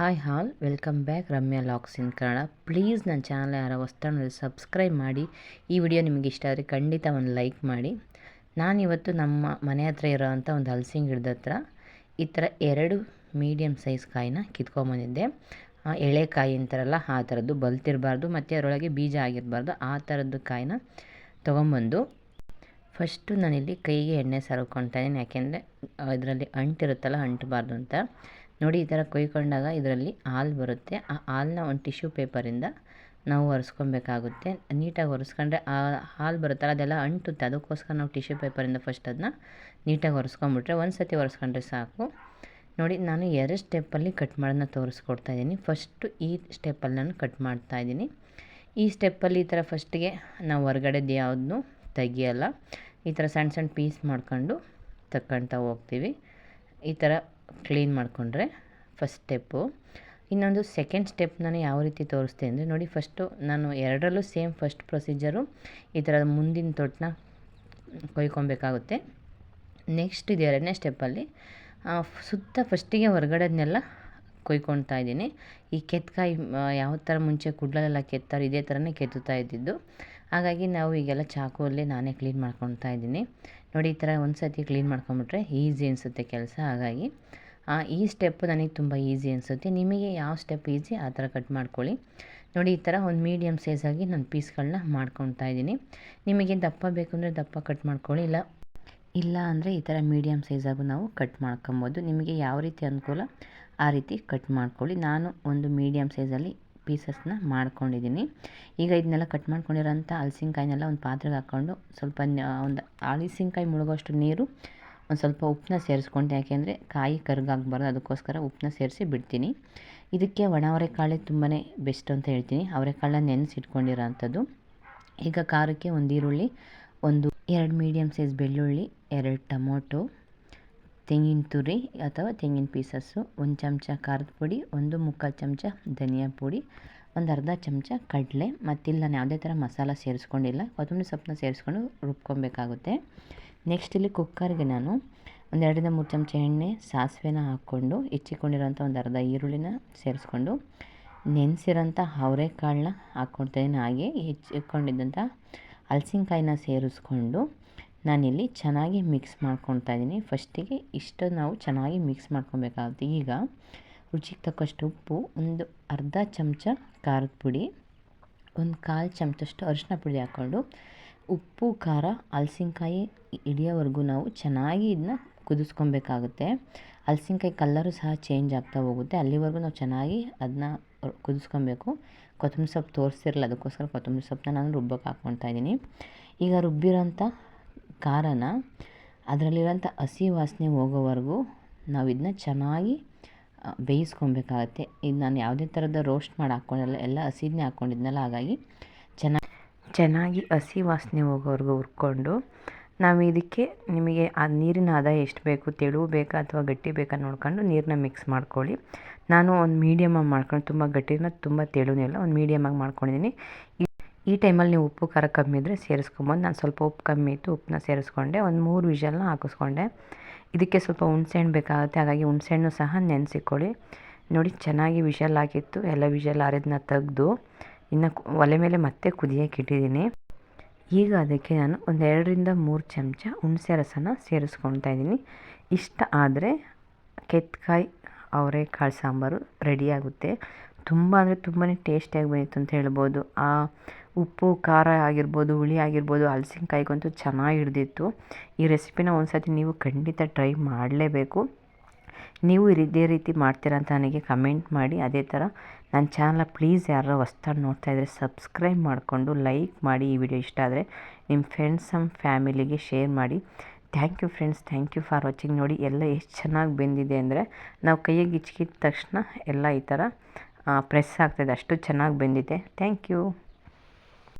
Hi all, welcome back. Ramya looks in Kannada. Please ನನ್ನ channel ಯಾರ ಹೊಸ್ತಾಣದಲ್ಲಿ subscribe ಮಾಡಿ. ಈ ವಿಡಿಯೋ ನಿಮಗೆ ಇಷ್ಟ ಆದರೆ ಖಂಡಿತ ಒಂದು ಲೈಕ್ ಮಾಡಿ. ನಾನಿವತ್ತು ನಮ್ಮ ಮನೆ ಹತ್ರ ಇರೋವಂಥ ಒಂದು ಹಲಸಿನ ಗಿಡದ ಹತ್ರ ಈ ಥರ ಎರಡು ಮೀಡಿಯಮ್ ಸೈಜ್ ಕಾಯಿನ ಕಿತ್ಕೊಂಬಂದಿದ್ದೆ. ಎಳೆಕಾಯಿ ಅಂತಾರಲ್ಲ, ಆ ಥರದ್ದು ಬಲ್ತಿರಬಾರ್ದು, ಮತ್ತು ಅದರೊಳಗೆ ಬೀಜ ಆಗಿರಬಾರ್ದು, ಆ ಥರದ್ದು ಕಾಯಿನ ತೊಗೊಂಬಂದು ಫಸ್ಟು ನಾನಿಲ್ಲಿ ಕೈಗೆ ಎಣ್ಣೆ ಸರಕೊಳ್ತಾ ಇದ್ದೀನಿ. ಯಾಕೆಂದರೆ ಇದರಲ್ಲಿ ಅಂಟಿರುತ್ತಲ್ಲ, ಅಂಟಬಾರ್ದು ಅಂತ. ನೋಡಿ, ಈ ಥರ ಕೊಯ್ಕೊಂಡಾಗ ಇದರಲ್ಲಿ ಹಾಲು ಬರುತ್ತೆ. ಆ ಹಾಲನ್ನ ಒಂದು ಟಿಶ್ಯೂ ಪೇಪರಿಂದ ನಾವು ಒರೆಸ್ಕೊಬೇಕಾಗುತ್ತೆ. ನೀಟಾಗಿ ಒರೆಸ್ಕೊಂಡ್ರೆ ಆ ಹಾಲು ಬರುತ್ತಲ್ಲ, ಅದೆಲ್ಲ ಅಂಟುತ್ತೆ. ಅದಕ್ಕೋಸ್ಕರ ನಾವು ಟಿಶ್ಯೂ ಪೇಪರಿಂದ ಫಸ್ಟ್ ಅದನ್ನ ನೀಟಾಗಿ ಒರೆಸ್ಕೊಂಬಿಟ್ರೆ ಒಂದು ಸತಿ ಒರೆಸ್ಕೊಂಡ್ರೆ ಸಾಕು. ನೋಡಿ, ನಾನು ಎರಡು ಸ್ಟೆಪ್ಪಲ್ಲಿ ಕಟ್ ಮಾಡೋದನ್ನ ತೋರಿಸ್ಕೊಡ್ತಾ ಇದ್ದೀನಿ. ಫಸ್ಟು ಈ ಸ್ಟೆಪ್ಪಲ್ಲಿ ನಾನು ಕಟ್ ಮಾಡ್ತಾ ಇದ್ದೀನಿ. ಈ ಸ್ಟೆಪ್ಪಲ್ಲಿ ಈ ಥರ ಫಸ್ಟಿಗೆ ನಾವು ಹೊರಗಡೆದು ಯಾವುದನ್ನು ತೆಗಿಯೋಲ್ಲ. ಈ ಥರ ಸಣ್ಣ ಸಣ್ಣ ಪೀಸ್ ಮಾಡ್ಕೊಂಡು ತಕ್ಕಂತಾ ಹೋಗ್ತೀವಿ. ಈ ಥರ ಕ್ಲೀನ್ ಮಾಡಿಕೊಂಡ್ರೆ ಫಸ್ಟ್ ಸ್ಟೆಪ್ಪು ಇನ್ನೊಂದು ಸೆಕೆಂಡ್ ಸ್ಟೆಪ್ ನಾನು ಯಾವ ರೀತಿ ತೋರಿಸ್ತೀನಿ ಅಂದರೆ ನೋಡಿ ಫಸ್ಟು ನಾನು ಎರಡರಲ್ಲೂ ಸೇಮ್ ಫಸ್ಟ್ ಪ್ರೊಸೀಜರು ಈ ಥರ ಮುಂದಿನ ತೊಟ್ಟನ್ನ ಕೊಯ್ಕೊಬೇಕಾಗುತ್ತೆ. ನೆಕ್ಸ್ಟ್ ಇದು ಎರಡನೇ ಸ್ಟೆಪ್ಪಲ್ಲಿ ಸುತ್ತ ಫಸ್ಟಿಗೆ ಹೊರಗಡೆದನ್ನೆಲ್ಲ ಕೊಯ್ಕೊಳ್ತಾ ಇದ್ದೀನಿ. ಈ ಕೆತ್ತಕಾಯಿ ಯಾವ ಥರ ಮುಂಚೆ ಕುಡ್ಲಲ್ಲೆಲ್ಲ ಕೆತ್ತಾರೆ, ಇದೇ ಥರನೇ ಕೆತ್ತುತ್ತಾ ಇದ್ದಿದ್ದು. ಹಾಗಾಗಿ ನಾವು ಈಗೆಲ್ಲ ಚಾಕುವಲ್ಲೇ ನಾನೇ ಕ್ಲೀನ್ ಮಾಡ್ಕೊತಾ ಇದ್ದೀನಿ. ನೋಡಿ, ಈ ಥರ ಒಂದು ಸತಿ ಕ್ಲೀನ್ ಮಾಡ್ಕೊಂಬಿಟ್ರೆ ಈಸಿ ಅನಿಸುತ್ತೆ ಕೆಲಸ. ಹಾಗಾಗಿ ಈ ಸ್ಟೆಪ್ ನನಗೆ ತುಂಬ ಈಸಿ ಅನಿಸುತ್ತೆ. ನಿಮಗೆ ಯಾವ ಸ್ಟೆಪ್ ಈಸಿ, ಆ ಥರ ಕಟ್ ಮಾಡ್ಕೊಳ್ಳಿ. ನೋಡಿ, ಈ ಥರ ಒಂದು ಮೀಡಿಯಮ್ ಸೈಜಾಗಿ ನಾನು ಪೀಸ್ಗಳನ್ನ ಮಾಡ್ಕೊತಾ ಇದ್ದೀನಿ. ನಿಮಗೆ ದಪ್ಪ ಬೇಕು ಅಂದರೆ ದಪ್ಪ ಕಟ್ ಮಾಡ್ಕೊಳ್ಳಿ. ಇಲ್ಲ ಇಲ್ಲ ಅಂದರೆ ಈ ಥರ ಮೀಡಿಯಮ್ ಸೈಜಾಗೂ ನಾವು ಕಟ್ ಮಾಡ್ಕೊಬೋದು. ನಿಮಗೆ ಯಾವ ರೀತಿ ಅನುಕೂಲ, ಆ ರೀತಿ ಕಟ್ ಮಾಡ್ಕೊಳ್ಳಿ. ನಾನು ಒಂದು ಮೀಡಿಯಮ್ ಸೈಜಲ್ಲಿ ಪೀಸಸ್ನ ಮಾಡ್ಕೊಂಡಿದ್ದೀನಿ. ಈಗ ಇದನ್ನೆಲ್ಲ ಕಟ್ ಮಾಡ್ಕೊಂಡಿರೋಂಥ ಹಲಸಿನ್ಕಾಯಿನೆಲ್ಲ ಒಂದು ಪಾತ್ರೆಗೆ ಹಾಕ್ಕೊಂಡು ಸ್ವಲ್ಪ ಒಂದು ಹಲಸಿನ್ಕಾಯಿ ಮುಳುಗೋಷ್ಟು ನೀರು, ಒಂದು ಸ್ವಲ್ಪ ಉಪ್ಪನ್ನ ಸೇರಿಸ್ಕೊಂಡೆ. ಯಾಕೆಂದರೆ ಕಾಯಿ ಕರ್ಗಾಗಬಾರ್ದು, ಅದಕ್ಕೋಸ್ಕರ ಉಪ್ಪನ್ನ ಸೇರಿಸಿ ಬಿಡ್ತೀನಿ. ಇದಕ್ಕೆ ಒಣ ಅವರೆಕಾಳೆ ತುಂಬಾ ಬೆಸ್ಟ್ ಅಂತ ಹೇಳ್ತೀನಿ. ಅವರೆಕಾಳನ್ನ ಅಂಥದ್ದು ಈಗ ಖಾರಕ್ಕೆ ಒಂದು ಈರುಳ್ಳಿ, ಒಂದು ಎರಡು ಮೀಡಿಯಮ್ ಸೈಜ್ ಬೆಳ್ಳುಳ್ಳಿ, ಎರಡು ಟೊಮೊಟೊ ತೆಂಗಿನ ತುರಿ ಅಥವಾ ತೆಂಗಿನ ಪೀಸಸ್ಸು ಒಂದು ಚಮಚ ಖಾರದ ಪುಡಿ, ಒಂದು ಮುಕ್ಕಾಲು ಚಮಚ ಧನಿಯಾ ಪುಡಿ, ಒಂದು ಅರ್ಧ ಚಮಚ ಕಡಲೆ ಮತ್ತಿಲ್ಲ ನಾನು ಯಾವುದೇ ಥರ ಮಸಾಲ ಸೇರಿಸ್ಕೊಂಡಿಲ್ಲ. ಕೊತ್ತಂಬರಿ ಸೊಪ್ಪನ್ನ ಸೇರಿಸ್ಕೊಂಡು ರುಬ್ಕೊಬೇಕಾಗುತ್ತೆ. ನೆಕ್ಸ್ಟ್ ಇಲ್ಲಿ ಕುಕ್ಕರ್ಗೆ ನಾನು ಒಂದು ಎರಡರಿಂದ ಮೂರು ಚಮಚ ಎಣ್ಣೆ, ಸಾಸಿವೆನ ಹಾಕ್ಕೊಂಡು ಹೆಚ್ಚಿಕೊಂಡಿರೋಂಥ ಒಂದು ಅರ್ಧ ಈರುಳ್ಳಿನ ಸೇರಿಸ್ಕೊಂಡು ನೆನೆಸಿರೋಂಥ ಅವರೆಕಾಳನ್ನ ಹಾಕ್ಕೊಳ್ತಾಯಿದ್ದೀನಿ ಹಾಗೆ ಹೆಚ್ಚಿಕೊಂಡಿದ್ದಂಥ ಹಲಸಿನ್ಕಾಯಿನ ಸೇರಿಸ್ಕೊಂಡು ನಾನಿಲ್ಲಿ ಚೆನ್ನಾಗಿ ಮಿಕ್ಸ್ ಮಾಡ್ಕೊತಾ ಇದ್ದೀನಿ. ಫಸ್ಟಿಗೆ ಇಷ್ಟು ನಾವು ಚೆನ್ನಾಗಿ ಮಿಕ್ಸ್ ಮಾಡ್ಕೊಬೇಕಾಗುತ್ತೆ ಈಗ ರುಚಿಗೆ ತಕ್ಕಷ್ಟು ಉಪ್ಪು, ಒಂದು ಅರ್ಧ ಚಮಚ ಖಾರದ ಪುಡಿ, ಒಂದು ಕಾಲು ಚಮಚಷ್ಟು ಅರಿಶಿನ ಪುಡಿ ಹಾಕ್ಕೊಂಡು ಉಪ್ಪು, ಖಾರ, ಹಲ್ಸಿನ್ಕಾಯಿ ಇಳಿಯೋವರೆಗೂ ನಾವು ಚೆನ್ನಾಗಿ ಇದನ್ನ ಕುದಿಸ್ಕೊಬೇಕಾಗುತ್ತೆ ಹಲ್ಸಿನ್ಕಾಯಿ ಕಲ್ಲರು ಸಹ ಚೇಂಜ್ ಆಗ್ತಾ ಹೋಗುತ್ತೆ. ಅಲ್ಲಿವರೆಗೂ ನಾವು ಚೆನ್ನಾಗಿ ಅದನ್ನ ಕುದಿಸ್ಕೊಬೇಕು ಕೊತ್ತಂಬರಿ ಸೊಪ್ಪು ತೋರಿಸಿರಲ್ಲ, ಅದಕ್ಕೋಸ್ಕರ ಕೊತ್ತಂಬರಿ ಸೊಪ್ಪನ್ನ ನಾನು ರುಬ್ಬಕ್ಕೆ ಹಾಕ್ಕೊತಾ ಇದ್ದೀನಿ. ಈಗ ರುಬ್ಬಿರೋಂಥ ಖಾರನ ಅದರಲ್ಲಿರೋಂಥ ಹಸಿ ವಾಸನೆ ಹೋಗೋವರೆಗೂ ನಾವು ಇದನ್ನ ಚೆನ್ನಾಗಿ ಬೇಯಿಸ್ಕೊಬೇಕಾಗತ್ತೆ. ಇದು ನಾನು ಯಾವುದೇ ಥರದ ರೋಸ್ಟ್ ಮಾಡಿ ಹಾಕ್ಕೊಂಡಿಲ್ಲ, ಎಲ್ಲ ಹಸಿದನ್ನೇ ಹಾಕ್ಕೊಂಡಿದ್ನಲ್ಲ, ಹಾಗಾಗಿ ಚೆನ್ನಾಗಿ ಚೆನ್ನಾಗಿ ಹಸಿ ವಾಸನೆ ಹೋಗೋವರೆಗೂ ಹುರ್ಕೊಂಡು ನಾವು ಇದಕ್ಕೆ ನಿಮಗೆ ಆ ನೀರಿನ ಆದಾಯ ಎಷ್ಟು ಬೇಕು, ತೆಳು ಬೇಕಾ ಅಥವಾ ಗಟ್ಟಿ ಬೇಕಾ ನೋಡ್ಕೊಂಡು ನೀರನ್ನ ಮಿಕ್ಸ್ ಮಾಡ್ಕೊಳ್ಳಿ. ನಾನು ಒಂದು ಮೀಡಿಯಮಾಗಿ ಮಾಡ್ಕೊಂಡು, ತುಂಬ ಗಟ್ಟಿನ, ತುಂಬ ತೆಳುನೇ ಇಲ್ಲ ಒಂದು ಮೀಡಿಯಮಾಗಿ ಮಾಡ್ಕೊಂಡಿದ್ದೀನಿ ಈ ಟೈಮಲ್ಲಿ ನೀವು ಉಪ್ಪು, ಖಾರ ಕಮ್ಮಿ ಇದ್ದರೆ ಸೇರಿಸ್ಕೊಬೋದು. ನಾನು ಸ್ವಲ್ಪ ಉಪ್ಪು ಕಮ್ಮಿ ಇತ್ತು, ಉಪ್ಪನ್ನ ಸೇರಿಸ್ಕೊಂಡೆ. ಒಂದು ಮೂರು ವಿಷಲ್ನ ಹಾಕಿಸ್ಕೊಂಡೆ. ಇದಕ್ಕೆ ಸ್ವಲ್ಪ ಹುಣ್ಸೆಹಣ್ಣು ಬೇಕಾಗುತ್ತೆ. ಹಾಗಾಗಿ ಹುಣ್ಸೆಹಣ್ಣು ಸಹ ನೆನೆಸಿಕೊಳ್ಳಿ. ನೋಡಿ, ಚೆನ್ನಾಗಿ ವಿಷಲ್ ಹಾಕಿತ್ತು ಎಲ್ಲ ವಿಷಲ್ ಆರಿದನ್ನ ತೆಗೆದು ಇನ್ನು ಒಲೆ ಮೇಲೆ ಮತ್ತೆ ಕುದಿಯೋಕೆ ಇಟ್ಟಿದ್ದೀನಿ. ಈಗ ಅದಕ್ಕೆ ನಾನು ಒಂದು ಎರಡರಿಂದ ಮೂರು ಚಮಚ ಹುಣಸೆ ರಸನ ಸೇರಿಸ್ಕೊಳ್ತಾ ಇದ್ದೀನಿ. ಇಷ್ಟ ಆದರೆ ಕೆತ್ಕಾಯಿ, ಅವರೆಕಾಳು ಸಾಂಬಾರು ರೆಡಿಯಾಗುತ್ತೆ ತುಂಬ ಅಂದರೆ ತುಂಬಾ ಟೇಸ್ಟಿಯಾಗಿ ಬಂದಿತ್ತು ಅಂತ ಹೇಳ್ಬೋದು. ಆ ಉಪ್ಪು, ಖಾರ ಆಗಿರ್ಬೋದು, ಹುಳಿ ಆಗಿರ್ಬೋದು, ಹಲ್ಸಿನ್ಕಾಯಿಗಂತೂ ಚೆನ್ನಾಗಿ ಹಿಡ್ದಿತ್ತು. ಈ ರೆಸಿಪಿನ ಒಂದು ಸತಿ ನೀವು ಖಂಡಿತ ಟ್ರೈ ಮಾಡಲೇಬೇಕು. ನೀವು ಇದೇ ರೀತಿ ಮಾಡ್ತೀರಾ ಅಂತ ನನಗೆ ಕಮೆಂಟ್ ಮಾಡಿ. ಅದೇ ಥರ ನನ್ನ ಚಾನಲ್ ಪ್ಲೀಸ್ ಯಾರು ಹೊಸ್ದಾಗಿ ನೋಡ್ತಾ ಇದ್ದರೆ ಸಬ್ಸ್ಕ್ರೈಬ್ ಮಾಡಿಕೊಂಡು ಲೈಕ್ ಮಾಡಿ ಈ ವಿಡಿಯೋ ಇಷ್ಟ ಆದರೆ ನಿಮ್ಮ ಫ್ರೆಂಡ್ಸ್ ನಮ್ಮ ಫ್ಯಾಮಿಲಿಗೆ ಶೇರ್ ಮಾಡಿ. Thank you friends thank you for watching ನೋಡಿ, ಎಲ್ಲ ಎಷ್ಟು ಚೆನ್ನಾಗಿ ಬೆಂದಿದೆ ಅಂದರೆ ನಾವು ಕೈಯಾಗಿ ಇಚ್ಕಿದ ತಕ್ಷಣ ಎಲ್ಲ ಈ ಥರ ಪ್ರೆಸ್ ಆಗ್ತಾಯಿದೆ ಅಷ್ಟು ಚೆನ್ನಾಗಿ ಬೆಂದಿದೆ. Thank you